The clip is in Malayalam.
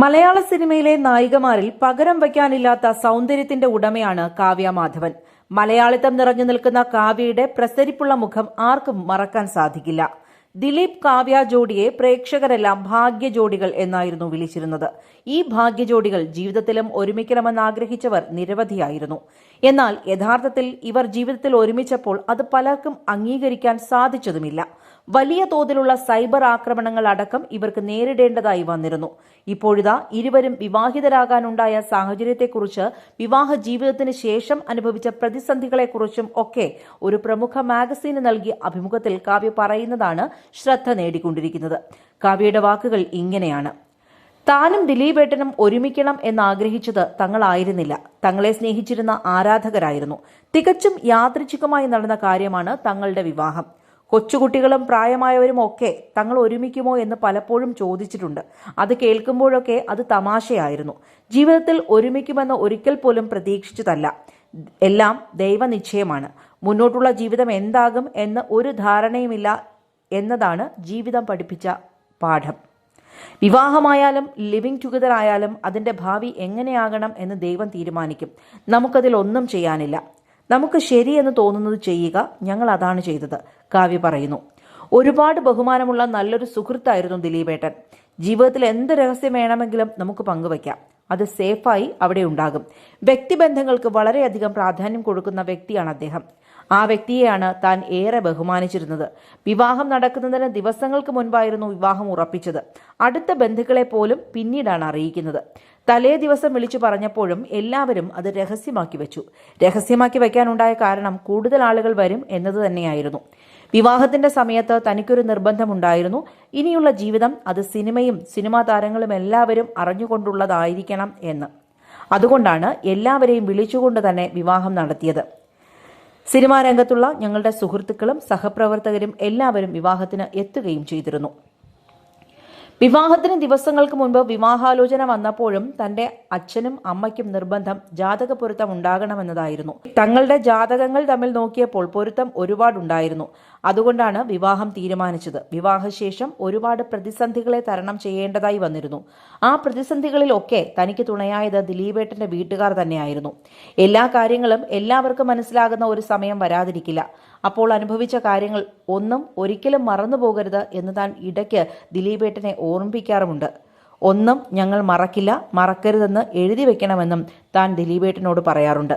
മലയാള സിനിമയിലെ നായികമാരിൽ പകരം വയ്ക്കാനില്ലാത്ത സൗന്ദര്യത്തിന്റെ ഉടമയാണ് കാവ്യ മാധവൻ. മലയാളിത്തം നിറഞ്ഞു നിൽക്കുന്ന കാവ്യയുടെ പ്രസരിപ്പുള്ള മുഖം ആർക്കും മറക്കാൻ സാധിക്കില്ല. ദിലീപ് കാവ്യ ജോഡിയെ പ്രേക്ഷകരെല്ലാം ഭാഗ്യ ജോഡികൾ എന്നായിരുന്നു വിളിച്ചിരുന്നത്. ഈ ഭാഗ്യ ജോഡികൾ ജീവിതത്തിലും ഒരുമിക്കണമെന്ന് ആഗ്രഹിച്ചവർ നിരവധിയായിരുന്നു. എന്നാൽ യഥാർത്ഥത്തിൽ ഇവർ ജീവിതത്തിൽ ഒരുമിച്ചപ്പോൾ അത് പലർക്കും അംഗീകരിക്കാൻ സാധിച്ചതുമില്ല. വലിയ തോതിലുള്ള സൈബർ ആക്രമണങ്ങൾ അടക്കം ഇവർക്ക് നേരിടേണ്ടതായി വന്നിരുന്നു. ഇപ്പോഴിതാ ഇരുവരും വിവാഹിതരാകാനുണ്ടായ സാഹചര്യത്തെക്കുറിച്ച് വിവാഹ ജീവിതത്തിന് ശേഷം അനുഭവിച്ച പ്രതിസന്ധികളെക്കുറിച്ചും ഒക്കെ ഒരു പ്രമുഖ മാഗസീന് നൽകിയ അഭിമുഖത്തിൽ കാവ്യ പറയുന്നതാണ് ശ്രദ്ധ നേടിക്കൊണ്ടിരിക്കുന്നത്. കാവ്യയുടെ വാക്കുകൾ ഇങ്ങനെയാണ്. താനും ദിലീപേട്ടനും ഒരുമിക്കണം എന്നാഗ്രഹിച്ചത് തങ്ങളായിരുന്നില്ല. തങ്ങളെ സ്നേഹിച്ചിരുന്ന ആരാധകരായിരുന്നു. തികച്ചും യാദൃച്ഛികമായി നടന്ന കാര്യമാണ് തങ്ങളുടെ വിവാഹം. കൊച്ചുകുട്ടികളും പ്രായമായവരും ഒക്കെ തങ്ങൾ ഒരുമിക്കുമോ എന്ന് പലപ്പോഴും ചോദിച്ചിട്ടുണ്ട്. അത് കേൾക്കുമ്പോഴൊക്കെ അത് തമാശയായിരുന്നു. ജീവിതത്തിൽ ഒരുമിക്കുമെന്ന് ഒരിക്കൽ പോലും പ്രതീക്ഷിച്ചതല്ല. എല്ലാം ദൈവനിശ്ചയമാണ്. മുന്നോട്ടുള്ള ജീവിതം എന്താകും എന്ന് ഒരു ധാരണയുമില്ല എന്നതാണ് ജീവിതം പഠിപ്പിച്ച പാഠം. വിവാഹമായാലും ലിവിംഗ് ടുഗദർ ആയാലും അതിന്റെ ഭാവി എങ്ങനെയാകണം എന്ന് ദൈവം തീരുമാനിക്കും. നമുക്കതിൽ ഒന്നും ചെയ്യാനില്ല. നമുക്ക് ശരിയെന്ന് തോന്നുന്നത് ചെയ്യുക ഞങ്ങൾ അതാണ് ചെയ്തത്. കാവ്യ പറയുന്നു. ഒരുപാട് ബഹുമാനമുള്ള നല്ലൊരു സുഹൃത്തായിരുന്നു ദിലീപേട്ടൻ. ജീവിതത്തിൽ എന്ത് രഹസ്യം വേണമെങ്കിലും നമുക്ക് പങ്കുവയ്ക്കാം. അത് സേഫായി അവിടെ ഉണ്ടാകും. വ്യക്തിബന്ധങ്ങൾക്ക് വളരെയധികം പ്രാധാന്യം കൊടുക്കുന്ന വ്യക്തിയാണ് അദ്ദേഹം. ആ വ്യക്തിയെയാണ് താൻ ഏറെ ബഹുമാനിച്ചിരുന്നത്. വിവാഹം നടക്കുന്നതിന് ദിവസങ്ങൾക്ക് മുൻപായിരുന്നു വിവാഹം ഉറപ്പിച്ചത്. അടുത്ത ബന്ധുക്കളെ പോലും പിന്നീടാണ് അറിയിക്കുന്നത്. തലേ ദിവസം വിളിച്ചു പറഞ്ഞപ്പോഴും എല്ലാവരും അത് രഹസ്യമാക്കി വെച്ചു. രഹസ്യമാക്കി വയ്ക്കാനുണ്ടായ കാരണം കൂടുതൽ ആളുകൾ വരും എന്നത് തന്നെയായിരുന്നു. വിവാഹത്തിന്റെ സമയത്ത് തനിക്കൊരു നിർബന്ധമുണ്ടായിരുന്നു. ഇനിയുള്ള ജീവിതം അത് സിനിമയും സിനിമാ താരങ്ങളും എല്ലാവരും അറിഞ്ഞുകൊണ്ടുള്ളതായിരിക്കണം എന്ന്. അതുകൊണ്ടാണ് എല്ലാവരെയും വിളിച്ചുകൊണ്ട് തന്നെ വിവാഹം നടത്തിയത്. സിനിമാ രംഗത്തുള്ള ഞങ്ങളുടെ സുഹൃത്തുക്കളും സഹപ്രവർത്തകരും എല്ലാവരും വിവാഹത്തിന് എത്തുകയും ചെയ്തിരുന്നു. വിവാഹത്തിന് ദിവസങ്ങൾക്ക് മുൻപ് വിവാഹാലോചന വന്നപ്പോഴും തന്റെ അച്ഛനും അമ്മയ്ക്കും നിർബന്ധം ജാതക പൊരുത്തം ഉണ്ടാകണമെന്നതായിരുന്നു. തങ്ങളുടെ ജാതകങ്ങൾ തമ്മിൽ നോക്കിയപ്പോൾ പൊരുത്തം ഒരുപാടുണ്ടായിരുന്നു. അതുകൊണ്ടാണ് വിവാഹം തീരുമാനിച്ചത്. വിവാഹശേഷം ഒരുപാട് പ്രതിസന്ധികളെ തരണം ചെയ്യേണ്ടതായി വന്നിരുന്നു. ആ പ്രതിസന്ധികളിലൊക്കെ തനിക്ക് തുണയായത് ദിലീപേട്ടന്റെ വീട്ടുകാർ തന്നെയായിരുന്നു. എല്ലാ കാര്യങ്ങളും എല്ലാവർക്കും മനസ്സിലാകുന്ന ഒരു സമയം വരാതിരിക്കില്ല. അപ്പോൾ അനുഭവിച്ച കാര്യങ്ങൾ ഒന്നും ഒരിക്കലും മറന്നു പോകരുത് എന്ന് താൻ ഇടയ്ക്ക് ദിലീപേട്ടനെ ഓർമ്മിപ്പിക്കാറുമുണ്ട്. ഒന്നും ഞങ്ങൾ മറക്കില്ല മറക്കരുതെന്ന് എഴുതി വെക്കണമെന്നും താൻ ദിലീപേട്ടനോട് പറയാറുണ്ട്.